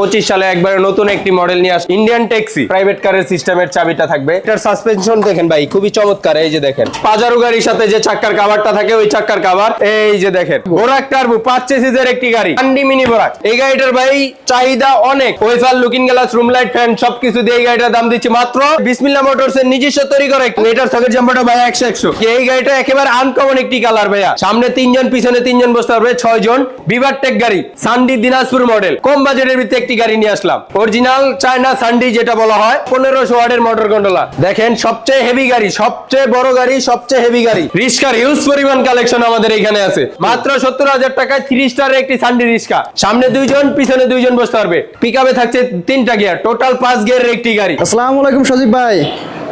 পঁচিশ সালে একবারে নতুন একটি মডেল নিয়ে আস ইন্ডিয়ান ট্যাক্সি প্রাইভেট কারের সিস্টেমের চাবিটা থাকবে। এটার সাসপেনশন দেখেন ভাই, খুবই চমৎকার, এই যে দেখেন। পাজারো গাড়ির সাথে যে চাক্কার কাভারটা থাকে, ওই চাক্কার কাভার এই যে দেখেন। বোরাক টার্বো পাঁচ চেসিসের একটি গাড়ি আন্ডি মিনি বোরাক এই গাড়িটার ভাই, চাহিদা অনেক। Wafer looking glass room light fan সবকিছু দিয়ে এই গাড়িটার দাম দিচ্ছি মাত্র বিসমিল্লা মোটরস এর নিজস্ব তৈরি করে এটার সকেট জাম্পারটা ভাই একশো একশো। এই গাড়িটা একেবারে আনকমন একটি কালার ভাইয়া। সামনে তিনজন, পিছনে তিনজন বসতে পারবে ছয় জন বিবার টেক গাড়ি সান্ডি দিনাজপুর মডেল কম বাজেটের ভিতরে একটি গাড়ি নিয়ে আসলাম। অরিজিনাল চায়না সান্ডি যেটা বলা হয়, পনেরোশো ওয়ার্ডের মোটর কন্ট্রোলার দেখেন, সবচেয়ে হেভি গাড়ি, সবচেয়ে বড় গাড়ি, সবচেয়ে হেভি গাড়ি। রিস্কার হিউজ পরিমাণ কালেকশন আমাদের এখানে আছে। মাত্র সত্তর হাজার টাকায় থ্রি স্টারের একটি সান্ডি রিস্কা। সামনে দুইজন, পিছনে দুইজন বসতে পারবে। পিক থাকছে তিনটা গিয়ার টোটাল পাঁচ গিয়ারের একটি গাড়ি। আসসালামু আলাইকুম সজীব ভাই।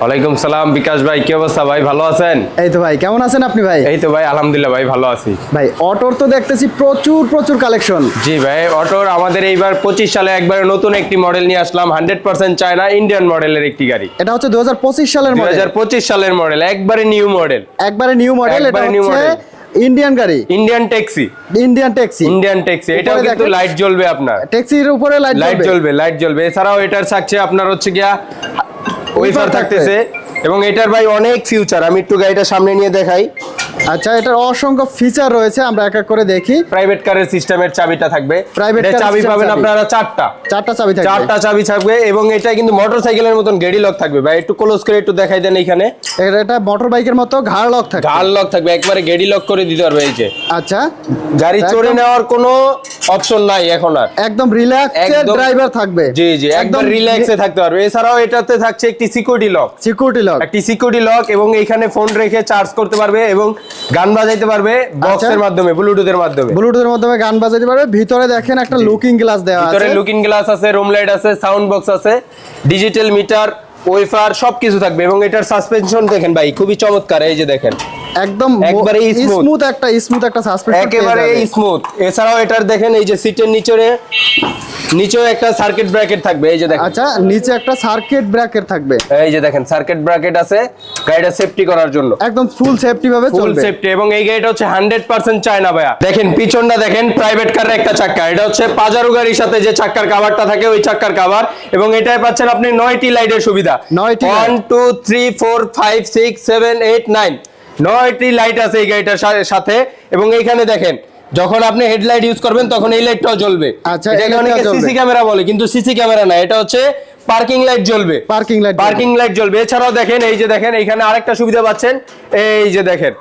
ওয়ালাইকুম সালাম বিকাশ ভাই কি অবস্থা ভাই? ভালো আছেন? এই তো ভাই কেমন আছেন আপনি ভাই? এই তো ভাই আলহামদুলিল্লাহ ভাই ভালো আছি। ভাই অটোর তো দেখতেছি প্রচুর প্রচুর কালেকশন জি ভাই অটোর আমাদের এইবার পঁচিশ সালে একবারে নতুন একটি মডেল নিয়ে আসলাম হান্ড্রেড পার্সেন্ট চায়না ইন্ডিয়ান মডেলের একটি গাড়ি। এটা হচ্ছে দু সালের মডেল পঁচিশ সালের মডেল একবারে নিউ মডেল একবারে নিউ মডেল এটা হচ্ছে ইন্ডিয়ান গাড়ি। Indian taxi Indian taxi Indian taxi এটাও উপরে কিন্তু লাইট জ্বলবে আপনার। ট্যাক্সির উপরে লাইট লাইট জ্বলবে। লাইট জ্বলবে। এছাড়াও এটার থাকছে আপনার হচ্ছে গিয়া ওয়েফার থাকতেছে। এবং এটার ভাই অনেক ফিউচার আমি একটু গাড়িটা সামনে নিয়ে দেখাই। আচ্ছা এটার অসংখ্য ফিচার রয়েছে আমরা এক এক করে দেখি। প্রাইভেট কারের সিস্টেমের চাবিটা থাকবে। Car চাবি পাবেন আপনারা চারটা। চারটা চাবি থাকবে। চারটা চাবি থাকবে এবং এটা কিন্তু মোটরসাইকেলের মতন গেড়ি লক থাকবে। ভাই একটু ক্লোজ করে একটু দেখাই দেন এখানে। এটা- এটা মোটর বাইকের মতো ঘাড় লক থাকে গাল লক থাকবে একবারে গেড়ি লক করে দিতে পারবে এই যে। আচ্ছা। গাড়ি চড়ে নেওয়ার কোনো অপশন নাই এখন আর। একদম রিল্যাক্স ড্রাইভার থাকবে। জি জি একদম রিল্যাক্সে থাকতে পারবে। এছাড়াও এটাতে থাকছে একটি সিকিউরিটি লক সিকিউরিটি লক একটি সিকিউরিটি লক এবং এখানে ফোন রেখে চার্জ করতে পারবে এবং গান বাজাইতে পারবে বক্সের মাধ্যমে ব্লুটুথের মাধ্যমে। ব্লুটুথের মাধ্যমে গান বাজাইতে পারবে। ভিতরে দেখেন একটা লুকিং গ্লাস দেওয়া আছে। ভিতরে লুকিং গ্লাস আছে রুম লাইট আছে সাউন্ড বক্স আছে ডিজিটাল মিটার ওয়েফার সবকিছু থাকবে। এবং এটার সাসপেনশন দেখেন ভাই খুবই চমৎকার এই যে দেখেন। একদম একবারে স্মুথ একটা স্মুথ একটা সাসপেনশন একেবারে স্মুথ এছাড়াও এটার দেখেন এই যে সিটের নিচে নিচেও একটা সার্কিট ব্র্যাকেট থাকবে এই যে দেখেন। আচ্ছা নিচে একটা সার্কিট ব্রেকার থাকবে। এই যে দেখেন সার্কিট ব্র্যাকেট আছে গাড়িটা সেফটি করার জন্য। একদম ফুল সেফটি ভাবে ফুল সেফটি এবং এই গাড়িটা হচ্ছে হান্ড্রেড পার্সেন্ট চায়না ভাইয়া। দেখেন পিছনটা দেখেন প্রাইভেট কারের একটা চাক্কা। এটা হচ্ছে পাজারো গাড়ির সাথে যে চাক্কার কাভারটা থাকে ওই চাক্কার কাভার এবং এটাই পাচ্ছেন আপনি নয়টি লাইটের সুবিধা। নয়টি light। One two three four five six seven eight nine নয়টি লাইট আছে এই গাড়িটার সাথে। এবং এইখানে দেখেন যখন আপনি হেডলাইট ইউজ করবেন তখন এই লাইটটাও জ্বলবে। আচ্ছা, এটাকে এই অনেকে জ্বলবে। সিসি ক্যামেরা বলে কিন্তু সিসি ক্যামেরা না এটা হচ্ছে পার্কিং লাইট জ্বলবে। পার্কিং লাইট পার্কিং লাইট জ্বলবে। এছাড়াও দেখেন এই যে দেখেন এখানে আরেকটা সুবিধা পাচ্ছেন এই যে দেখেন।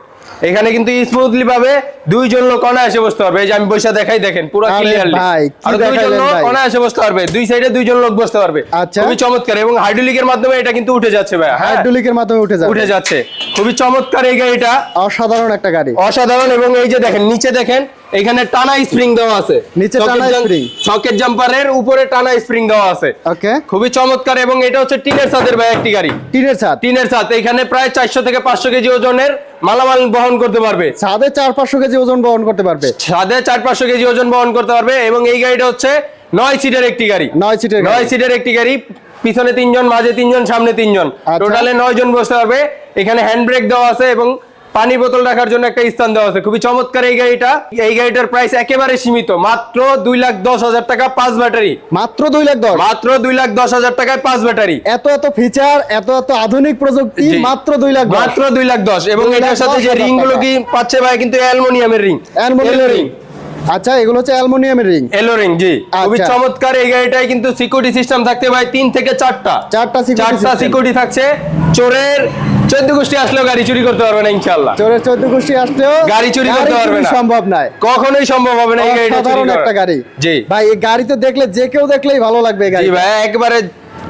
এখানে কিন্তু স্মুথলি ভাবে দুইজন লোক অনায়াসে বসতে পারবে। এই যে আমি বসে দেখাই দেখেন পুরো ক্লিয়ারলি আর দুইজন লোক? অনায়াসে বসতে পারবে। দুই সাইডে দুইজন লোক বসতে পারবে। আচ্ছা। খুবই চমৎকার। এবং হাইড্রোলিকের মাধ্যমে এটা কিন্তু উঠে যাচ্ছে ভাই হ্যাঁ? হাইড্রোলিকের মাধ্যমে উঠে যাবে উঠে যাচ্ছে। খুবই চমৎকার এই গাড়িটা। অসাধারণ একটা গাড়ি। অসাধারণ। এবং এই যে দেখেন নিচে দেখেন এখানে টানা স্প্রিং দেওয়া আছে। নিচে টানা spring। সকেট জাম্পারের উপরে টানা স্প্রিং দেওয়া আছে। ওকে। খুবই চমৎকার। এবং এটা হচ্ছে টিনের ছাদের ভাই একটি গাড়ি। টিনের ছাদ। টিনের ছাদ। এখানে প্রায় চারশো থেকে পাঁচশো কেজি ওজনের মালামাল বহন করতে পারবে। ছাদে চার পাঁচশো কেজি ওজন বহন করতে পারবে। সাদে চার পাঁচশো কেজি ওজন বহন করতে পারবে এবং এই গাড়িটা হচ্ছে নয় সিটের একটি গাড়ি। নয় সিটের নয় সিটের একটি গাড়ি পিছনে তিনজন মাঝে তিনজন সামনে তিনজন। টোটালে নয় জন বসতে পারবে। এখানে হ্যান্ড ব্রেক দেওয়া আছে এবং পানি বোতল রাখার জন্য একটা স্থান দেওয়া আছে। খুবই চমৎকার এই গাড়িটা। এই গাড়িটার প্রাইস একেবারে সীমিত। মাত্র দুই লাখ দশ হাজার টাকা পাঁচ ব্যাটারি। মাত্র দুই লাখ দশ? মাত্র দুই লাখ দশ হাজার টাকায় পাঁচ ব্যাটারি। এত এত ফিচার এত এত আধুনিক প্রযুক্তি মাত্র দুই লাখ মাত্র দুই লাখ দশ। এবং এটার সাথে যে রিংগুলো কি পাচ্ছে ভাই কিন্তু অ্যালুমিনিয়ামের রিং অ্যালুমিনিয়াম রিং আচ্ছা এগুলো হচ্ছে অ্যালুমিনিয়ামের রিং এলো রিং জি। খুবই আচ্ছা। চমৎকার এই গাড়িটায় কিন্তু সিকিউরিটি সিস্টেম থাকতে ভাই তিন থেকে চারটা। চারটা সিকিউরিটি থাকছে। চোরের চোদ্দ গোষ্ঠী আসলেও গাড়ি চুরি করতে পারবে না ইনশাল্লাহ চোরে চোদ্দ গোষ্ঠী আসলেও গাড়ি চুরি করতে পারবে না। সম্ভব নয়। কখনোই সম্ভব হবে না এই গাড়িটা চুরি। একটা গাড়ি। জি। ভাই এই গাড়ি তো দেখলে যে কেউ দেখলেই ভালো লাগবে গাড়ি জি ভাই একবারে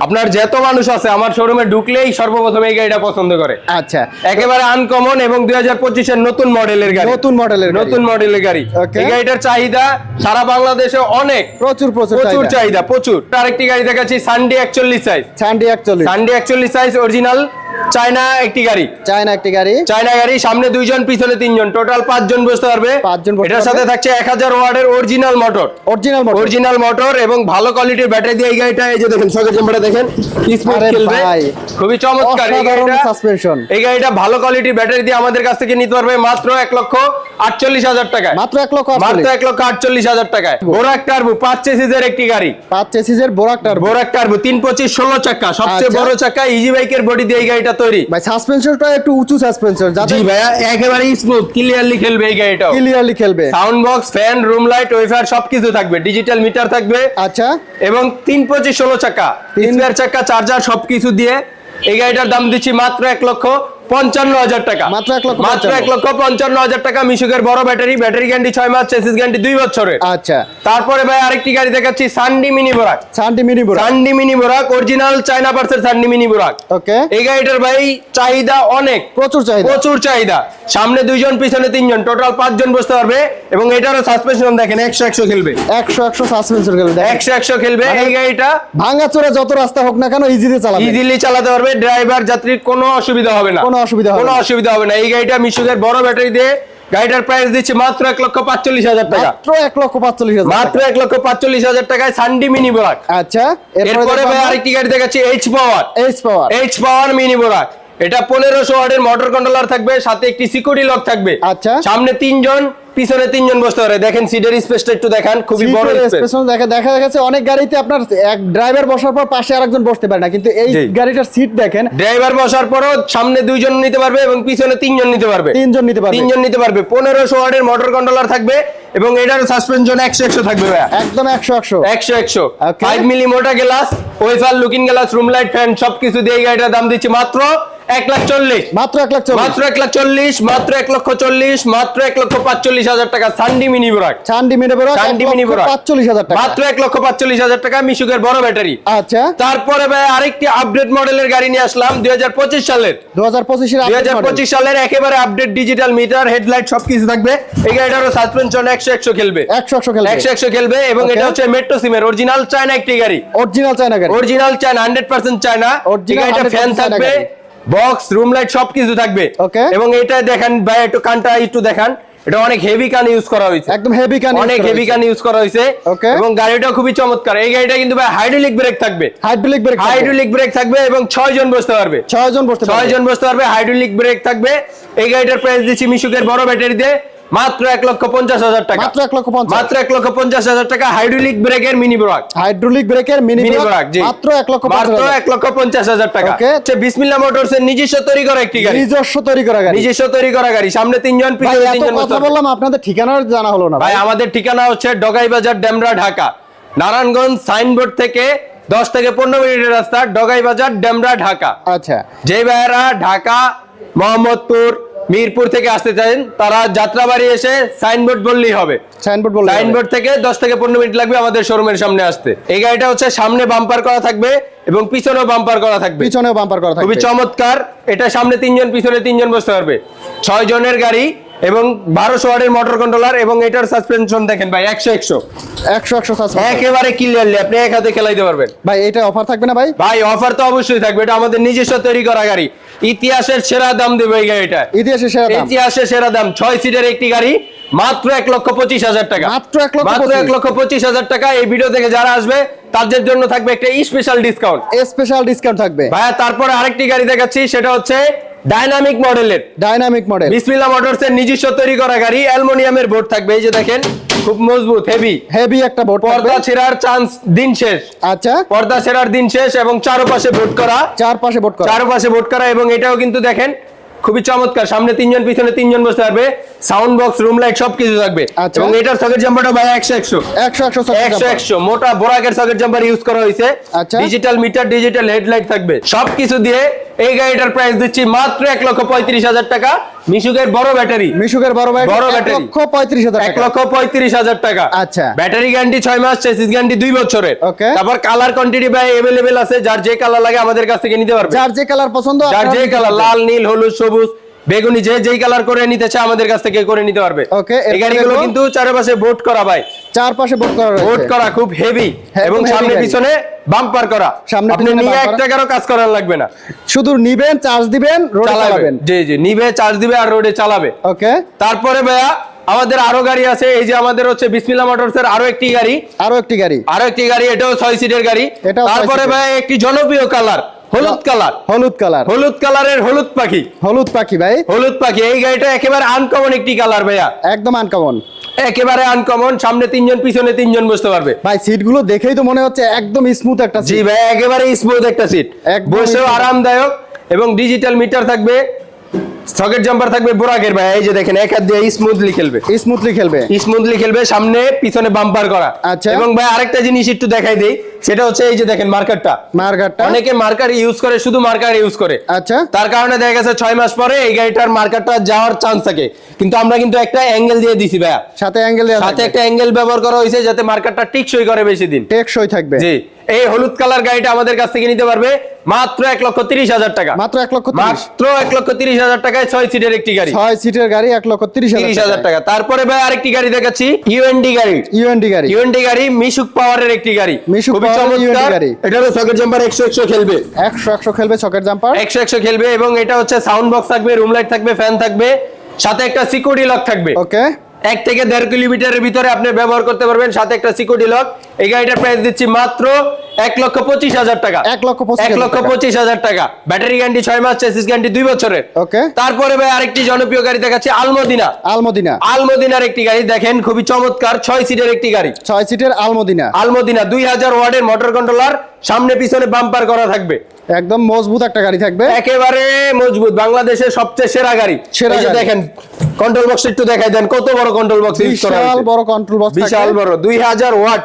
আপনার যত মানুষ আছে আমার শোরুমে ঢুকলেই সর্বপ্রথম এই গাড়িটা পছন্দ করে। আচ্ছা। একেবারে আনকমন এবং দুই হাজার পঁচিশের নতুন মডেলের গাড়ি। নতুন মডেলের নতুন মডেলের গাড়ি। এই গাড়িটার চাহিদা সারা বাংলাদেশে অনেক। প্রচুর প্রচুর প্রচুর চাহিদা। প্রচুর। আরেকটি গাড়ি দেখাচ্ছি সানডে একচল্লিশ সাইজ সানডি একচল্লিশ। সানডে একচল্লিশ সাইজ অরিজিনাল চায়না একটি গাড়ি। চায়না একটি গাড়ি। চায়না গাড়ি সামনে দুইজন পিছনে তিনজন। টোটাল পাঁচজন বসতে পারবে। পাঁচজন এটার সাথে থাকছে এক হাজার ওয়ার্ডের original motor original motor original motor এবং ভালো কোয়ালিটির ব্যাটারি দিয়ে এই গাড়িটা এই যে দেখেন সকেট জাম্পারটা দেখেন খেলবে? খুবই চমৎকার। গাড়িটা suspension। এই গাড়িটা ভালো কোয়ালিটির ব্যাটারি দিয়ে আমাদের কাছ থেকে নিতে পারবে মাত্র এক লক্ষ আটচল্লিশ হাজার টাকায়। মাত্র এক লক্ষ মাত্র এক লক্ষ আটচল্লিশ হাজার টাকায়। বোরাক টার্বো পাঁচ চেসিসের একটি গাড়ি। পাঁচ বোরাকটার বোরাক টার্বো তিন পঁচিশ ষোলো চাকা। সবচেয়ে আচ্ছা। বড় চাকা ইজি বাইকের বডি দিয়ে এই গাড়িটা তৈরি। ভাই সাসপেনশনটা একটু উঁচু সাসপেনশন জি ভাইয়া একেবারে স্মুথ ক্লিয়ারলি খেলবে এই গাড়িটাও। ক্লিয়ারলি খেলবে। Sound box fan room light wafer সবকিছু থাকবে। ডিজিটাল মিটার থাকবে। আচ্ছা। এবং তিন পঁচিশ ষোলো চাকা। স্পেয়ার চাকা চার্জার সবকিছু দিয়ে এই গাড়িটার দাম দিচ্ছি মাত্র এক লক্ষ পঞ্চান্ন হাজার টাকা। মাত্র এক লক্ষ মাত্র এক লক্ষ পঞ্চান্ন হাজার টাকা মিশুকের বড় ব্যাটারি ব্যাটারি গ্যারান্টি ছয় মাস চেসিস গ্যারান্টি দুই বছরের। আচ্ছা। তারপরে ভাই আরেকটি গাড়ি দেখাচ্ছি সান্ডি mini Borak Sandi mini Borak Sandi mini Borak original China parcel Sandi mini Borak okay এই গাড়িটার ভাই চাহিদা অনেক। প্রচুর চাহিদা। প্রচুর চাহিদা। সামনে দুইজন পিছনে তিনজন টোটাল পাঁচজন বসতে পারবে এবং এটারও সাসপেনশন দেখেন একশো একশো খেলবে। একশো একশো সাসপেনশন খেলবে একশো একশো খেলবে মানে এই গাড়িটা। ভাঙাচোরা যত রাস্তা হোক না কেন চালাবে। ইজিলি চালাতে পারবে ড্রাইভার যাত্রীর কোনো অসুবিধা হবে না। কোনো অসুবিধা হবে কোনো অসুবিধা হবে না। এই গাড়িটা মিশুদের বড় ব্যাটারি দিয়ে গাড়িটার প্রাইস দিচ্ছে মাত্র এক লক্ষ পাঁচচল্লিশ হাজার টাকা। মাত্র এক লক্ষ পাঁচচল্লিশ হাজার মাত্র এক লক্ষ পাঁচচল্লিশ হাজার টাকায় সান্ডি মিনি বোরাক আচ্ছা এরপরে ভাই আরেকটি গাড়ি দেখাচ্ছি H power H power H power mini Borak এটা পনেরোশো ওয়ার্ডের মোটর কন্ট্রোলার থাকবে সাথে একটি সিকিউরিটি লক থাকবে। আচ্ছা। সামনে তিনজন পিছনে তিনজন বসতে পারে। দেখেন সিটের স্পেসটা একটু দেখান খুবই বড় স্পেস দেখা দেখা গেছে অনেক গাড়িতে আপনার এক ড্রাইভার বসার পর পাশে আরেকজন বসতে পারে না কিন্তু এই গাড়িটার সিট দেখেন। ড্রাইভার বসার পরও সামনে দুইজন নিতে পারবে এবং পিছনে তিনজন নিতে পারবে। তিনজন নিতে পারবে। তিনজন নিতে পারবে। পনেরোশো ওয়ার্ডের মোটর কন্ট্রোলার থাকবে এবং এটার সাসপেনশন একশো একশো থাকবে ভাইয়া। একদম একশো একশো। একশো একশো। Okay. ফাইভ মিলি মোটা glass wafer looking glass room light fan সবকিছু দিয়ে গাড়িটার দাম দিচ্ছি মাত্র এক লাখ চল্লিশ। মাত্র এক লাখ মাত্র এক লাখ চল্লিশ মাত্র এক লক্ষ চল্লিশ মাত্র এক লক্ষ পাঁচচল্লিশ হাজার টাকা সান্ডি মিনি বোরাক চান্ডি মিনি বোরাক চান্ডি মিনি বোরাক পাঁচচল্লিশ হাজার টাকা। মাত্র এক লক্ষ পাঁচচল্লিশ হাজার টাকা মিশুকের বড় ব্যাটারি। আচ্ছা। তারপরে ভাই আরেকটি আপডেট মডেলের গাড়ি নিয়ে আসলাম দুই হাজার পঁচিশ সালের। দু হাজার পঁচিশের দুই হাজার পঁচিশ সালের একেবারে আপডেট ডিজিটাল মিটার হেডলাইট সবকিছু থাকবে। এই গাড়িটারও সাসপেনশন একশো একশো খেলবে। একশো একশো খেলবে। একশো একশো খেলবে এবং এটা হচ্ছে মেট্রো সিমের অরিজিনাল চায়না একটি গাড়ি। অরিজিনাল চায়না গাড়ি। Original China hundred percent China 100% fan থাকবে। বক্স রুম লাইট সবকিছু থাকবে। ওকে এবং এটা দেখেন ভাই একটু কানটা একটু দেখান। এটা অনেক হেভি কান ইউজ করা হয়েছে। একদম হেভি কান অনেক হেভি কান ইউজ করা হয়েছে. এবং গাড়িটা খুবই চমৎকার। এই গাড়িটা কিন্তু ভাই হাইড্রোলিক ব্রেক থাকবে। হাইড্রোলিক ব্রেক হাইড্রোলিক ব্রেক থাকবে এবং ছয় জন বসতে পারবে। ছয় জন বসতে ছয় পারবে। জন বসতে পারবে হাইড্রোলিক ব্রেক থাকবে। এই গাড়িটার প্রাইস দিচ্ছি মিশুকের বড় ব্যাটারি দিয়ে মাত্র এক লক্ষ পঞ্চাশ হাজার টাকা। মাত্র এক লক্ষ পঞ্চাশ। মাত্র এক লক্ষ পঞ্চাশ হাজার টাকা হাইড্রোলিক ব্রেকের মিনি ব্রক হাইড্রোলিক ব্রেকের মিনি ব্রেক মাত্র এক লক্ষ মাত্র এক লক্ষ পঞ্চাশ হাজার টাকা. হচ্ছে বিসমিল্লা মোটরস এর নিজস্ব তৈরি করা একটি গাড়ি। নিজস্ব তৈরি করা গাড়ি। নিজস্ব তৈরি করা গাড়ি। সামনে তিনজন পিছনে তিনজন কথা বললাম আপনাদের ঠিকানা জানা হলো না ভাই আমাদের ঠিকানা হচ্ছে ডগাই বাজার ডেমরা ঢাকা। নারায়ণগঞ্জ সাইনবোর্ড থেকে দশ থেকে পনেরো মিনিটের রাস্তা ডগাই বাজার ডেমরা ঢাকা। আচ্ছা। যে ভাইয়েরা ঢাকা মোহাম্মদপুর মিরপুর থেকে আসতে চান তারা যাত্রাবাড়ি এসে সাইনবোর্ড বললেই হবে। সাইনবোর্ড বললে সাইনবোর্ড থেকে দশ থেকে পনেরো মিনিট লাগবে আমাদের শোরুমের সামনে আসতে। এই গাড়িটা হচ্ছে সামনে বাম্পার করা থাকবে এবং পিছনেও বাম্পার করা থাকবে। পিছনেও বাম্পার করা থাকবে। খুবই চমৎকার। এটা সামনে তিনজন পিছনে তিনজন বসতে পারবে। ছয় জনের গাড়ি এবং বারোশো ওয়ার্ডের মোটর কন্ট্রোলার এবং এটার সাসপেনশন দেখেন ভাই একশো একশো। একশো একশো একেবারে ক্লিয়ারলি আপনি এক হাতে খেলাইতে পারবেন। ভাই এটা অফার থাকবে না ভাই? ভাই অফার তো অবশ্যই থাকবে এটা আমাদের নিজস্ব তৈরি করা গাড়ি। ইতিহাসের সেরা দাম দেবে এই গাড়িটা। ইতিহাসে সেরা দাম। ইতিহাসের সেরা দাম ছয় সিটের একটি গাড়ি মাত্র এক লক্ষ পঁচিশ হাজার টাকা। মাত্র এক লক্ষ মাত্র এক লক্ষ পঁচিশ হাজার টাকা এই ভিডিও থেকে যারা আসবে তাদের জন্য থাকবে একটা স্পেশাল ডিসকাউন্ট স্পেশাল ডিসকাউন্ট থাকবে। ভাইয়া তারপরে আরেকটি গাড়ি দেখাচ্ছি সেটা হচ্ছে ডাইনামিক মডেলের ডাইনামিক মডেল বিসমিল্লা মোটরস এর নিজস্ব তৈরি করা গাড়ি অ্যালুমিনিয়ামের বোর্ড থাকবে এই যে দেখেন খুব মজবুত হেভি হেভি একটা বোর্ড পর্দা ছেড়ার চান্স দিন শেষ। আচ্ছা। পর্দা ছেড়ার দিন শেষ এবং চারপাশে বোর্ড করা। চারপাশে বোর্ড করা। চারপাশে বোর্ড করা এবং এটাও কিন্তু দেখেন খুবই চমৎকার। সামনে তিনজন পিছনে তিনজন বসতে পারবে সাউন্ড বক্স রুম লাইট সবকিছু থাকবে। আচ্ছা। এবং এটার সকেট জাম্পারটা ভাই একশো একশো। একশো একশো একশো একশো। মোটা বোরাকের সকেট জাম্পার ইউজ করা হয়েছে। আচ্ছা। ডিজিটাল মিটার ডিজিটাল হেডলাইট থাকবে। সবকিছু দিয়ে এই গাড়িটার প্রাইস দিচ্ছি মাত্র এক লক্ষ পঁয়ত্রিশ হাজার টাকা। মিশুকের বড় ব্যাটারি। মিশুকের বড় ব্যাটারি বড় ব্যাটারি। লক্ষ পঁয়ত্রিশ হাজার এক টাকা। লক্ষ পঁয়ত্রিশ হাজার টাকা। আচ্ছা। ব্যাটারি গ্যারান্টি ছয় মাস চেসিস গ্যারান্টি দুই বছরের। ওকে তারপর কালার কোয়ান্টিটি ভাই অ্যাভেলেবেল আছে যার যে কালার লাগে আমাদের কাছ থেকে নিতে পারবে। যার যে কালার পছন্দ যার যে কালার লাল নীল হলুদ সবুজ। বেগুনি যে যেই কালার করে নিতে চায় আমাদের কাছ থেকে করে নিতে পারবে। Okay, এই গাড়িগুলো কিন্তু চারপাশে বোট করা ভাই। চারপাশে বোর্ড করা বোট করা খুব হেভি হ্যাঁ, এবং সামনে পিছনে বাম্পার করা। সামনে আপনি নিয়ে এক টাকারও কাজ করার লাগবে না। শুধু নিবেন চার্জ দিবেন রোডে চালাবেন। জি জি নিবে চার্জ দিবে আর রোডে চালাবে। ওকে তারপরে ভাইয়া আমাদের আরও গাড়ি আছে এই যে আমাদের হচ্ছে বিসমিল্লা মোটরসের আরও একটি গাড়ি। আরও একটি গাড়ি। আরও একটি গাড়ি এটাও ছয় সিটের গাড়ি। তারপরে। ভাই একটি জনপ্রিয় কালার হলুদ কালার। হলুদ কালার। হলুদ কালারের হলুদ পাখি। হলুদ পাখি ভাই। হলুদ পাখি এই গাড়িটা একেবারে আনকমন একটি কালার ভাইয়া। একদম আনকমন একেবারে আনকমন সামনে তিনজন পিছনে তিনজন বসতে পারবে। ভাই সিটগুলো দেখেই তো মনে হচ্ছে একদম স্মুথ একটা জি সিট ভাই একেবারে স্মুথ একটা সিট বসেও আরামদায়ক এবং ডিজিটাল মিটার থাকবে। সকেট জাম্পার থাকবে বোরাকের ভাই এই যে দেখেন এক হাত দিয়ে স্মুথলি খেলবে। স্মুথলি খেলবে? স্মুথলি খেলবে সামনে পিছনে বাম্পার করা। আচ্ছা। এবং ভাই আরেকটা জিনিস একটু দেখাই দেই সেটা হচ্ছে এই যে দেখেন মার্কারটা মার্গারটা অনেকে মার্কার ইউজ করে শুধু মার্কার ইউজ করে। আচ্ছা। তার কারণে দেখা গেছে ছয় মাস পরে এই গাড়িটার মার্কারটা যাওয়ার চান্স থাকে। কিন্তু আমরা কিন্তু একটা অ্যাঙ্গেল দিয়ে দিছি ভাইয়া। সাথে অ্যাঙ্গেল সাথে একটা অ্যাঙ্গেল ব্যবহার করা হয়েছে যাতে মার্কারটা টিকসই করে বেশি দিন। টেকসই থাকবে। জি। এই হলুদ কালার গাড়িটা আমাদের কাছ থেকে নিতে পারবে মাত্র এক লক্ষ তিরিশ হাজার টাকা। মাত্র এক লক্ষ মাত্র এক লক্ষ তিরিশ হাজার টাকায় ছয় সিটের একটি গাড়ি। ছয় সিটের গাড়ি এক লক্ষ তিরিশ হাজার টাকা। তারপরে ভাই আরেকটি গাড়ি দেখাচ্ছি ইউএনডি গাড়ি। ইউএনডি গাড়ি। ইউএনডি গাড়ি মিশুক পাওয়ারের একটি গাড়ি। মিশুক গাড়ি। এটা হলো সকেট জাম্পার একশো একশো খেলবে। একশো একশো খেলবে জাম্পার একশো একশো খেলবে এবং এটা হচ্ছে সাউন্ড বক্স থাকবে রুম লাইট থাকবে ফ্যান থাকবে সাথে একটা সিকিউরিটি লক থাকবে। ওকে এক থেকে দেড় কিলোমিটারের ভিতরে আপনি ব্যবহার করতে পারবেন সাথে একটা সিকিউরিটি লক এই গাড়িটার প্রাইস দিচ্ছি মাত্র এক লক্ষ পঁচিশ হাজার টাকা। এক লক্ষ এক লক্ষ পঁচিশ হাজার টাকা। ব্যাটারি গ্যারান্টি ছয় মাস চেসিস গ্যারান্টি দুই বছরের। ওকে তারপরে ভাই আরেকটি জনপ্রিয় গাড়ি দেখাচ্ছি আলমদিনা। আলমদিনা। আলমদিনার একটি গাড়ি দেখেন খুবই চমৎকার ছয় সিটের একটি গাড়ি। ছয় সিটের আলমদিনা। আলমদিনা দুই হাজার ওয়ার্ডের মোটর কন্ট্রোলার সামনে পিছনে বাম্পার করা থাকবে। একদম মজবুত একটা গাড়ি থাকবে। একেবারে মজবুত বাংলাদেশের সবচেয়ে সেরা গাড়ি। সেরা যে দেখেন কন্ট্রোল বক্স একটু দেখাই দেন কত বড় কন্ট্রোল বক্স বিশাল বড় কন্ট্রোল বক্স বিশাল বড় দুই হাজার ওয়াট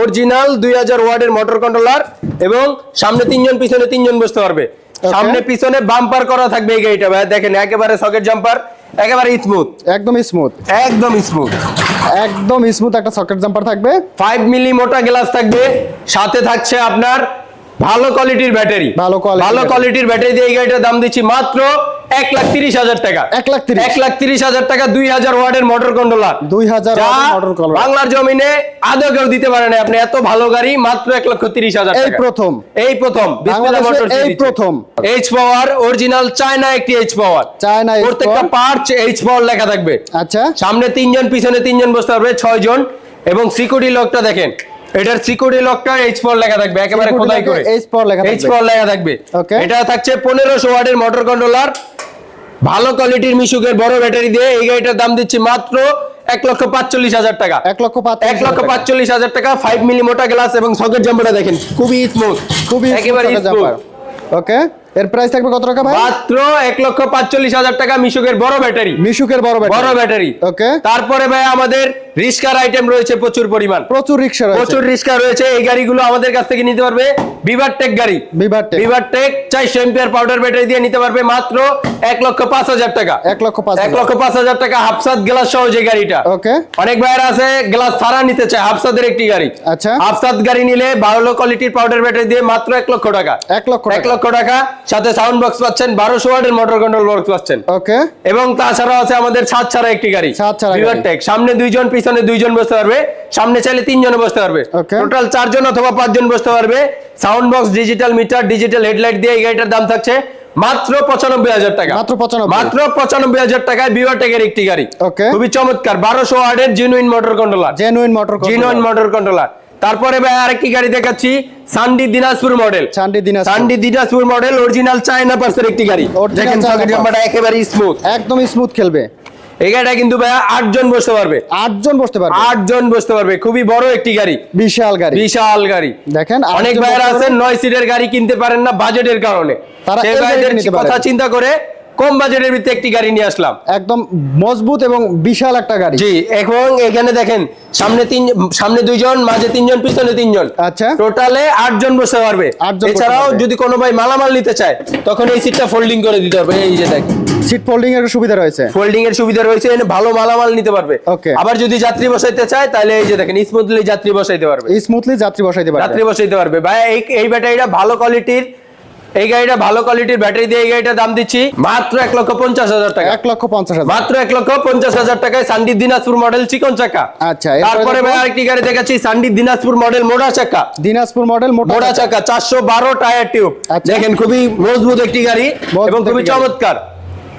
অরিজিনাল দুই হাজার ওয়াটের মোটর কন্ট্রোলার এবং সামনে তিনজন পিছনে তিনজন বসতে পারবে। সামনে পিছনে বাম্পার করা থাকবে এই গাড়িটা ভাই দেখেন একেবারে সকেট জাম্পার একেবারে স্মুথ একদম স্মুথ একদম স্মুথ একদম স্মুথ একটা সকেট জাম্পার থাকবে। ফাইভ মিলি মোটা গ্লাস থাকবে। সাথে থাকছে আপনার ভালো কোয়ালিটির ব্যাটারি ভালো ভালো কোয়ালিটির ব্যাটারি দিয়ে এই গাড়িটার দাম দিচ্ছি মাত্র এক লাখ তিরিশ হাজার টাকা। এক লাখ তিরিশ। এক লাখ তিরিশ হাজার টাকা দুই হাজার ওয়াটের মোটর কন্ট্রোলার দুই হাজার বাংলার জমিনে আদৌ কেউ দিতে পারে না আপনি এত ভালো গাড়ি মাত্র এক লক্ষ তিরিশ হাজার এই প্রথম। এই প্রথম। এই প্রথম। এইচ পাওয়ার অরিজিনাল চায়না একটি এইচ পাওয়ার চায়না প্রত্যেকটা। পার্ট এইচ পাওয়ার লেখা থাকবে। আচ্ছা। সামনে তিনজন পিছনে তিনজন বসতে পারবে ছয় জন এবং সিকিউরিটি লকটা দেখেন। এটার সিকিউরিটি লকটা এইচ ফোর লেখা থাকবে একেবারে খোদাই করে। H power লেখা এইচ থাকবে। ফোর লেখা থাকবে. এটা থাকছে পনেরোশো ওয়াটের মোটর কন্ট্রোলার ভালো কোয়ালিটির মিশুকের বড় ব্যাটারি দিয়ে এই গাড়িটার দাম দিচ্ছি মাত্র এক লক্ষ পাঁচচল্লিশ হাজার টাকা। এক লক্ষ এক লক্ষ পাঁচচল্লিশ হাজার টাকা ফাইভ মিলি মোটা গ্লাস এবং সকেট জাম্পারটা দেখেন খুবই স্মুথ খুবই একেবারে ওকে এর প্রাইস থাকবে কত টাকা ভাই? মাত্র এক লক্ষ পাঁচচল্লিশ হাজার টাকা মিশুকের বড় ব্যাটারি। মিশুকের বড় ব্যাটারি। বড় ব্যাটারি। ওকে। তারপরে ভাই আমাদের রিস্কার আইটেম রয়েছে প্রচুর পরিমাণ। প্রচুর রিক্সা রয়েছে। প্রচুর রিস্কা রয়েছে। এই গাড়িগুলো আমাদের কাছ থেকে নিতে পারবে। বিভার টেক গাড়ি। বিভার টেক বিভার টেক চারশো এম্পিয়ার পাউডার ব্যাটারি দিয়ে নিতে পারবে মাত্র এক লক্ষ পাঁচ হাজার টাকা। এক লক্ষ পাঁচ এক লক্ষ পাঁচ হাজার টাকা হাফসাদ গ্লাস সহ যে গাড়িটা। ওকে অনেক ভাইয়ের আছে গ্লাস ছাড়া নিতে চায় হাফসাদের একটি গাড়ি। আচ্ছা। হাফসাদ গাড়ি নিলে ভালো কোয়ালিটির পাউডার ব্যাটারি দিয়ে মাত্র এক লক্ষ টাকা। এক লক্ষ এক লক্ষ টাকা। সাথে সাউন্ড বক্স পাচ্ছেন বারোশো ওয়াটের মোটর কন্ট্রোল বক্স পাচ্ছেন। ওকে এবং তাছাড়াও আছে আমাদের ছাদ ছাড়া একটি গাড়ি। ছাদ ছাড়া গাড়ি। Tech, সামনে দুইজন পিছনে দুইজন বসতে পারবে সামনে চাইলে তিনজনে বসতে পারবে। টোটাল চারজন অথবা পাঁচজন বসতে পারবে। Sound box digital meter digital headlight দিয়ে এই গাড়িটার দাম থাকছে মাত্র পঁচানব্বই হাজার টাকা। মাত্র 95 মাত্র পঁচানব্বই হাজার টাকায় বিওটেকের একটি গাড়ি. খুবই চমৎকার বারোশো ওয়ার্ডের genuine motor controller genuine motor genuine motor controller তারপরে ভাই আরেকটি গাড়ি দেখাচ্ছি Sandi Dinajpur model Sandi Dinajpur Sandi Dinajpur model original China পার্সের একটি গাড়ি। দেখেন সকেট। একেবারে স্মুথ একদম স্মুথ খেলবে। এই গাড়িটা কিন্তু ভাইয়া আটজন বসতে পারবে। আটজন বসতে পারবে। আটজন বসতে পারবে। খুবই বড় একটি গাড়ি। বিশাল গাড়ি। বিশাল গাড়ি। দেখেন অনেক ভাইয়ারা আছেন নয় সিটের গাড়ি কিনতে পারেন না বাজেটের কারণে। তারা। কথা চিন্তা করে কম বাজেটের ভিতরে একটি গাড়ি নিয়ে আসলাম। একদম মজবুত এবং বিশাল একটা গাড়ি। জি এখন এখানে দেখেন সামনে তিন সামনে দুইজন মাঝে তিনজন পিছনে তিনজন। আচ্ছা। টোটালে আটজন বসতে পারবে। এছাড়াও যদি কোনো ভাই মালামাল নিতে চায় তখন এই সিটটা ফোল্ডিং করে দিতে পারবে এই যে দেখেন সিট ফোল্ডিং এর সুবিধা রয়েছে। ফোল্ডিং এর সুবিধা রয়েছে এখানে ভালো মালামাল নিতে পারবে। Okay. আবার যদি যাত্রী বসাইতে চায় তাহলে এই যে দেখেন স্মুথলি যাত্রী বসাইতে পারবে। স্মুথলি যাত্রী বসাইতে পারবে। যাত্রী বসাইতে পারবে। ভাই এই এই ব্যাটারিটা ভালো কোয়ালিটির এই গাড়িটা ভালো কোয়ালিটির ব্যাটারি দিয়ে এই গাড়িটার দাম দিচ্ছি মাত্র এক লক্ষ পঞ্চাশ হাজার টাকা। এক লক্ষ পঞ্চাশ হাজার। মাত্র এক লক্ষ পঞ্চাশ হাজার টাকায় সান্ডি দিনাজপুর মডেল চিকন চাকা। আচ্ছা, তারপরে ভাই আরেকটি গাড়ি দেখাচ্ছি সান্ডি দিনাজপুর মডেল মোড়া চাকা। দিনাজপুর মডেল মোড়া মোটা চাকা। চারশো বারো টায়ার টিউব আচ্ছা। দেখেন খুবই মজবুত একটি গাড়ি এবং খুবই চমৎকার।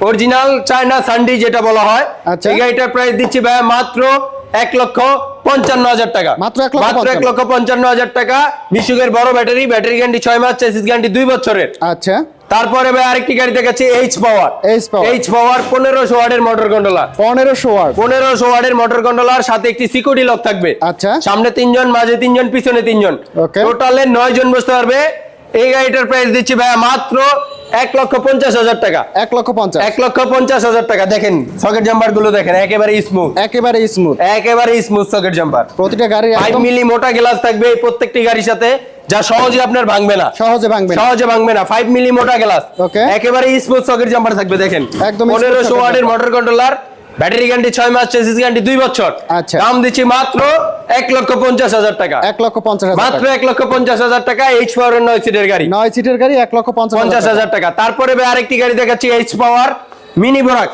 অরিজিনাল চায়না সান্ডি যেটা বলা হয় আচ্ছা। এই গাড়িটার প্রাইস দিচ্ছি ভাই মাত্র এক লক্ষ পঞ্চান্ন হাজার টাকা। মাত্র এক লক্ষ পঞ্চান্ন। হাজার টাকা। বিশুকের বড় ব্যাটারি ব্যাটারি গ্যারান্টি ছয় মাস চেসিস গ্যারান্টি দুই বছরের। আচ্ছা। তারপরে ভাই আরেকটি গাড়ি দেখাচ্ছি এইচ পাওয়ার। এইচ পাওয়ার পনেরোশো ওয়ার্ডের মোটর কন্ট্রোলার পনেরোশো ওয়াট। পনেরোশো ওয়ার্ডের মোটর কন্ট্রোলার সাথে একটি সিকিউরিটি লক থাকবে। আচ্ছা। সামনে তিনজন মাঝে তিনজন পিছনে তিনজন. টোটালে নয় জন বসতে পারবে। এই গাড়িটার প্রাইস দিচ্ছি ভাইয়া মাত্র এক লক্ষ পঞ্চাশ হাজার টাকা। এক লক্ষ পঞ্চাশ। এক লক্ষ পঞ্চাশ হাজার টাকা। দেখেন সকেট জাম্পারগুলো দেখেন একেবারে স্মুথ একেবারে স্মুথ একেবারে স্মুথ সকেট জাম্পার প্রতিটা গাড়ি ফাইভ মিলি মোটা গ্লাস থাকবে প্রত্যেকটি গাড়ির সাথে যা সহজে আপনার ভাঙবে না। সহজে ভাঙবে সহজে ভাঙবে না। ফাইভ মিলি মোটা গ্লাস Okay. একেবারে স্মুথ সকেট জাম্পার থাকবে দেখেন। একদম smooth পনেরোশো socket ওয়াটের মোটর কন্ট্রোলার ব্যাটারি গ্যারান্টি ছয় মাস চেসিস গ্যারান্টি দুই বছর। আচ্ছা। দাম দিচ্ছি মাত্র এক লক্ষ পঞ্চাশ হাজার টাকা। এক লক্ষ পঞ্চাশ মাত্র এক লক্ষ পঞ্চাশ হাজার টাকা এইচ পাওয়ার নয় সিটের গাড়ি। নয় সিটের গাড়ি এক লক্ষ পঞ্চাশ পঞ্চাশ হাজার টাকা। তারপরে আরেকটি গাড়ি দেখাচ্ছি H power mini Borak.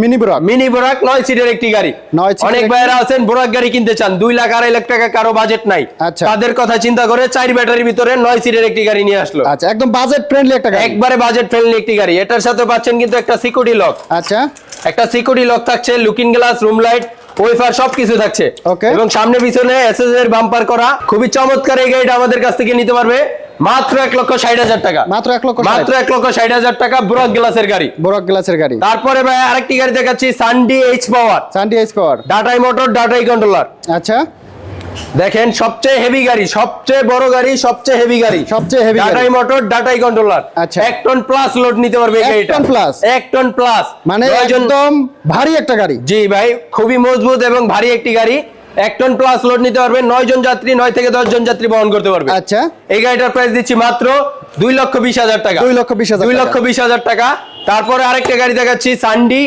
Mini Borak. Mini Borak নয় সিটের একটি গাড়ি। নয় অনেক ভাইয়েরা আছেন বোরাক গাড়ি কিনতে চান। দুই লাখ আড়াই লাখ টাকা কারও বাজেট নাই। আচ্ছা। তাদের কথা চিন্তা করে চার ব্যাটারির ভিতরে নয় সিটের একটি গাড়ি নিয়ে আসলো। আচ্ছা একদম বাজেট ফ্রেন্ডলি একটা গাড়ি। একবারে বাজেট ফ্রেন্ডলি একটি গাড়ি। এটার সাথে পাচ্ছেন কিন্তু একটা সিকিউরিটি লক আচ্ছা। একটা সিকিউরিটি লক থাকছে looking glass room light wafer সবকিছু থাকছে. এবং সামনে পিছনে এসএস এর বাম্পার করা। খুবই চমৎকার এই গাড়িটা আমাদের কাছ থেকে নিতে পারবে। মাত্র এক লক্ষ ষাট হাজার টাকা। মাত্র এক লক্ষ মাত্র এক লক্ষ ষাট হাজার টাকা ব্রক গ্লাসের গাড়ি। বরক গ্লাসের গাড়ি। তারপরে ভাই আরেকটি গাড়ি দেখাচ্ছি Sandi H power Sandi H power ডাটাই motor ডাটাই কন্ট্রোলার আচ্ছা। দেখেন সবচেয়ে হেভি গাড়ি সবচেয়ে বড় গাড়ি সবচেয়ে হেভি গাড়ি। সবচেয়ে গাড়ি। ডাটাই মোটর ডাটাই কন্ট্রোলার আচ্ছা। এক টন প্লাস লোড নিতে পারবে এই গাড়িটা। Ton plus? এক টন প্লাস মানে একদম ভারী একটা গাড়ি। জি ভাই খুবই মজবুত এবং ভারী একটি গাড়ি। এক টন প্লাস লোড নিতে পারবে নয় জন যাত্রী নয় থেকে দশ জন যাত্রী বহন করতে পারবে। আচ্ছা। এই গাড়িটার প্রাইস দিচ্ছি মাত্র দুই লক্ষ বিশ হাজার টাকা। দুই লক্ষ বিশ হাজার দুই লক্ষ বিশ হাজার টাকা। তারপরে আরেকটা গাড়ি দেখাচ্ছি সান্ডি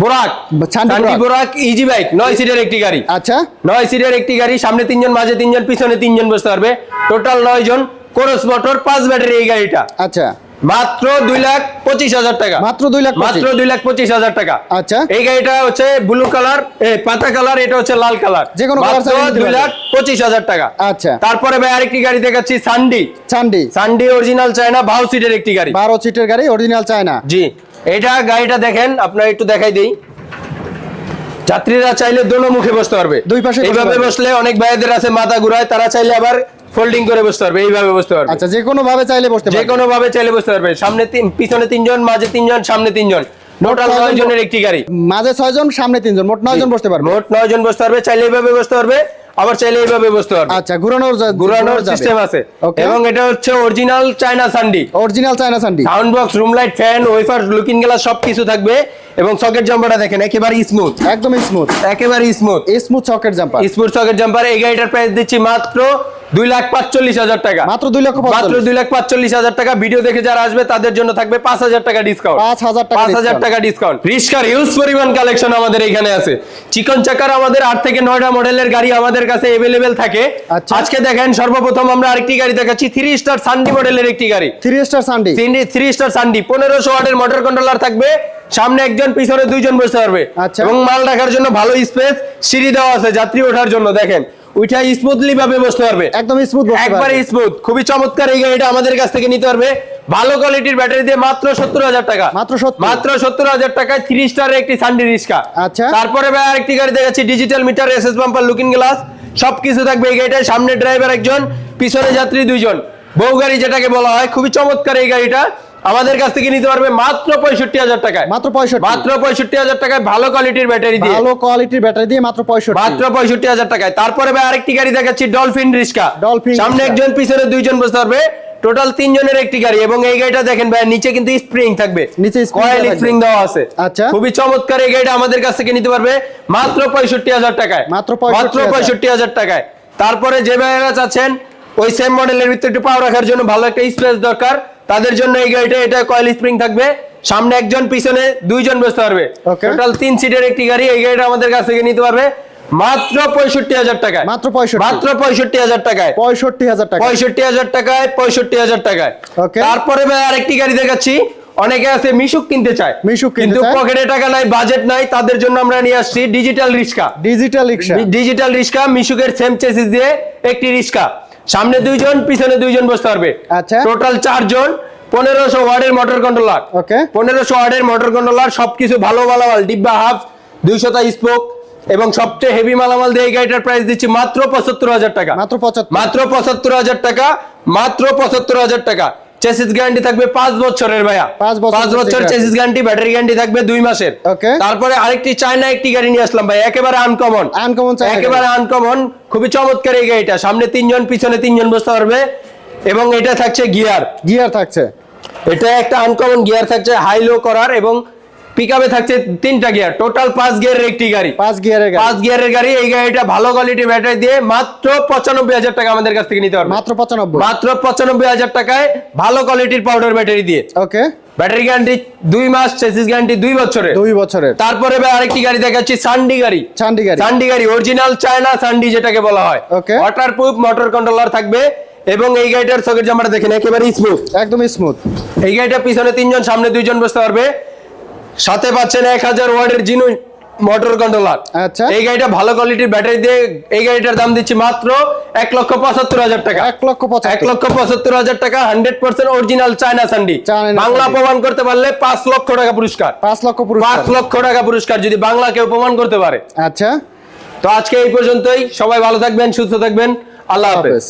বোরাক। সান্ডি বোরাক। ইজি বাইক নয় সিটের একটি গাড়ি। আচ্ছা। নয় সিটের একটি গাড়ি সামনে তিনজন মাঝে তিনজন পিছনে তিনজন বসতে পারবে। টোটাল নয় জন কোরস মোটর পাঁচ ব্যাটারি এই গাড়িটা। আচ্ছা। মাত্র দুই লাখ পঁচিশ হাজার টাকা। মাত্র দুই লাখ মাত্র দুই লাখ পঁচিশ হাজার টাকা। আচ্ছা। এই গাড়িটা হচ্ছে ব্লু কালার পাতা কালার এটা হচ্ছে লাল কালার যে কোনো দুই লাখ পঁচিশ হাজার টাকা। আচ্ছা। তারপরে ভাই আরেকটি গাড়ি দেখাচ্ছি সান্ডি সানডি সান্ডি অরিজিনাল চায়না ভাউ সিটের একটি গাড়ি। বারো সিটের গাড়ি অরিজিনাল চায়না জি। এটা গাড়িটা দেখেন আপনার একটু দেখাই দিই। যাত্রীরা চাইলে দোনো মুখে বসতে পারবে। দুই পাশে এইভাবে বসলে অনেক ভাইদের আছে মাথা ঘুরায় তারা চাইলে আবার ফোল্ডিং করে বসতে পারবে এইভাবে বসতে পারবে। আচ্ছা যে কোনো ভাবে চাইলে বসতে পারবে। যে কোনো ভাবে চাইলে বসতে পারবে। সামনে তিন পিছনে তিনজন মাঝে তিনজন সামনে তিনজন। টোটাল নয় জনের একটি গাড়ি। মাঝে ছয়জন সামনে তিনজন মোট নয় জন বসতে পারবে। মোট নয় জন বসতে পারবে চাইলে এইভাবে বসতে পারবে। আবার চাইলে এইভাবে বসতে পারবে। আচ্ছা ঘুরানোর ঘুরানোর সিস্টেম আছে। এবং এটা হচ্ছে original China Sandi original China Sandi sound box room light fan wafer looking glass সবকিছু থাকবে। এবং সকেট জাম্পারটা দেখেন একেবারে স্মুথ একদম স্মুথ একেবারে smooth smooth socket jumper smooth socket jumper এই গাড়িটার প্রাইস দিচ্ছি মাত্র দুই লাখ পাঁচচল্লিশ হাজার টাকা। মাত্র দুই লক্ষ মাত্র দুই লাখ পাঁচচল্লিশ হাজার টাকা। ভিডিও দেখে যারা আসবে তাদের জন্য থাকবে পাঁচ হাজার টাকা ডিসকাউন্ট পাঁচ হাজার টাকা পাঁচ হাজার টাকা ডিসকাউন্ট রিস্কার হিউজ পরিমাণ কালেকশন আমাদের এখানে আছে। চিকন চাকার আমাদের আট থেকে নয়টা মডেলের গাড়ি আমাদের কাছে এভেলেবেল থাকে। আচ্ছা। আজকে দেখেন সর্বপ্রথম আমরা আরেকটি গাড়ি দেখাচ্ছি থ্রি স্টার সানডি মডেলের একটি গাড়ি। Three star Sandi three star Sandi পনেরোশো ওয়াটের মোটর কন্ট্রোলার থাকবে। সামনে একজন পিছনে দুইজন বসতে পারবে। আচ্ছা। এবং মাল রাখার জন্য ভালো স্পেস সিঁড়ি দেওয়া আছে যাত্রী ওঠার জন্য। দেখেন স্মুথলি ভাবে বসতে পারবে। একদম স্মুথ একবারে স্মুথ খুবই চমৎকার এই গাড়িটা আমাদের কাছ থেকে নিতে পারবে। ভালো কোয়ালিটির ব্যাটারি দিয়ে মাত্র সত্তর হাজার টাকা। মাত্র 70 মাত্র সত্তর হাজার টাকায় থ্রি স্টারের একটি সানডি রিক্সা। আচ্ছা। তারপরে ভাই আরেকটি গাড়ি দেখাচ্ছি digital meter SS bumper looking glass সবকিছু থাকবে এই গাড়িটায়। সামনে ড্রাইভার একজন পিছনে যাত্রী দুইজন। বউ গাড়ি যেটাকে বলা হয় খুবই চমৎকার এই গাড়িটা। আমাদের কাছ থেকে নিতে পারবে মাত্র পঁয়ষট্টি হাজার টাকায়। মাত্র পঁয়ষট্টি। মাত্র পঁয়ষট্টি হাজার টাকায় ভালো কোয়ালিটির ব্যাটারি দিয়ে। ভালো কোয়ালিটির ব্যাটারি দিয়ে মাত্র পঁয়ষট্টি। মাত্র পঁয়ষট্টি হাজার টাকায়। তারপরে ভাই আরেকটি গাড়ি দেখাচ্ছি ডলফিন রিক্সা ডলফিন সামনে। একজন পিছনে দুইজন বসতে পারবে। টোটাল তিনজনের একটি গাড়ি এবং এই গাড়িটা দেখেন ভাই নিচে কিন্তু স্প্রিং থাকবে। নিচে কয়েল স্প্রিং দেওয়া আছে। আচ্ছা। খুবই চমৎকার এই গাড়িটা আমাদের কাছ থেকে নিতে পারবে। মাত্র পঁয়ষট্টি হাজার টাকায়। মাত্র মাত্র পঁয়ষট্টি হাজার। টাকায়। তারপরে যে ভাইয়েরা চাচ্ছেন ওই সেম মডেলের ভিতরে একটু পাওয়ার রাখার জন্য ভালো একটা স্পেস দরকার। তাদের জন্য এই গাড়িটা এটা কয়েল স্প্রিং থাকবে। সামনে একজন পিছনে দুইজন বসতে পারবে। টোটাল তিন সিটের একটি গাড়ি এই গাড়িটা আমাদের কাছ থেকে নিতে পারবে। মাত্র পঁয়ষট্টি হাজার টাকায়। মাত্র মাত্র পঁয়ষট্টি হাজার টাকায়। পঁয়ষট্টি হাজার টাকা পঁয়ষট্টি হাজার টাকায় পঁয়ষট্টি হাজার টাকায়. তারপরে ভাই আরেকটি গাড়ি দেখাচ্ছি। অনেকে আছে মিশুক কিনতে চায়। মিশুক কিন্তু পকেটে টাকা নাই বাজেট নাই তাদের জন্য আমরা নিয়ে আসছি digital rickshaw. Digital rickshaw. Digital rickshaw মিশুকের same chassis দিয়ে একটি রিক্সা। সামনে দুইজন পিছনে দুইজন বসতে পারবে। আচ্ছা। টোটাল চারজন পনেরোশো ওয়ার্ডের মোটর কন্ট্রোলার ওকে। পনেরোশো ওয়ার্ডের মোটর কন্ট্রোলার সবকিছু ভালো মালামাল ডিব্বা হাফ দুইশোটা স্পোক এবং সবচেয়ে হেভি মালামাল দিয়ে এই গাড়িটার প্রাইস দিচ্ছি মাত্র পঁচাত্তর হাজার টাকা। মাত্র পঁচাত্তর। মাত্র পঁচাত্তর হাজার টাকা মাত্র পঁচাত্তর হাজার টাকা। চেসিস গ্যারান্টি থাকবে পাঁচ বছরের ভাইয়া। পাঁচ বছর চেসিস গ্যারান্টি ব্যাটারি গ্যারান্টি থাকবে দুই মাসের। তারপরে আরেকটি চায়না একটি গাড়ি নিয়ে আসলাম ভাই একেবারে আনকমন আনকমন একেবারে আনকমন খুবই চমৎকার এই গাড়িটা। সামনে তিনজন পিছনে তিনজন বসতে পারবে। এবং এটা থাকছে গিয়ার। গিয়ার থাকছে। এটা একটা আনকমন গিয়ার থাকছে হাই লো করার এবং পিকআপে থাকছে তিনটা গিয়ার টোটাল পাঁচ গিয়ারের একটি গাড়ি। পাঁচ গিয়ারের গাড়ি। পাঁচ গিয়ারের গাড়ি এই গাড়িটা ভালো কোয়ালিটির ব্যাটারি দিয়ে মাত্র পঁচানব্বই হাজার টাকা আমাদের কাছ থেকে নিতে পারবে। মাত্র পঁচানব্বই। মাত্র পঁচানব্বই হাজার টাকায় ভালো কোয়ালিটির পাউডার ব্যাটারি দিয়ে। ওকে। ব্যাটারি গ্যারান্টি দুই মাস চেসিস গ্যারান্টি দুই বছরের। দুই বছরের। তারপরে ভাই আরেকটি গাড়ি দেখাচ্ছি সান্ডি গাড়ি। চান্ডি গাড়ি। সান্ডি গাড়ি অরিজিনাল চায়না সান্ডি যেটাকে বলা হয়। Okay. Waterproof motor controller থাকবে এবং এই গাড়িটার সকেট জামাটা দেখেন একেবারে স্মুথ একদম স্মুথ এই গাড়িটা পিছনে তিনজন সামনে দুইজন বসতে পারবে। সাথে পাচ্ছেন এক হাজার ওয়ার্ডের জিনু মোটর কন্ট্রোলার আচ্ছা। এই গাড়িটা ভালো কোয়ালিটির ব্যাটারি দিয়ে এই গাড়িটার দাম দিচ্ছি মাত্র এক লক্ষ পঁচাত্তর হাজার টাকা। এক লক্ষ এক লক্ষ পঁচাত্তর হাজার টাকা hundred percent original China Sandi Bangla. প্রমাণ করতে পারলে পাঁচ লক্ষ টাকা পুরস্কার। পাঁচ লক্ষ পুরস্কার। পাঁচ লক্ষ টাকা পুরস্কার যদি বাংলা কেউ প্রমাণ করতে পারে। আচ্ছা। তো আজকে এই পর্যন্তই। সবাই ভালো থাকবেন সুস্থ থাকবেন। আল্লাহ হাফেজ।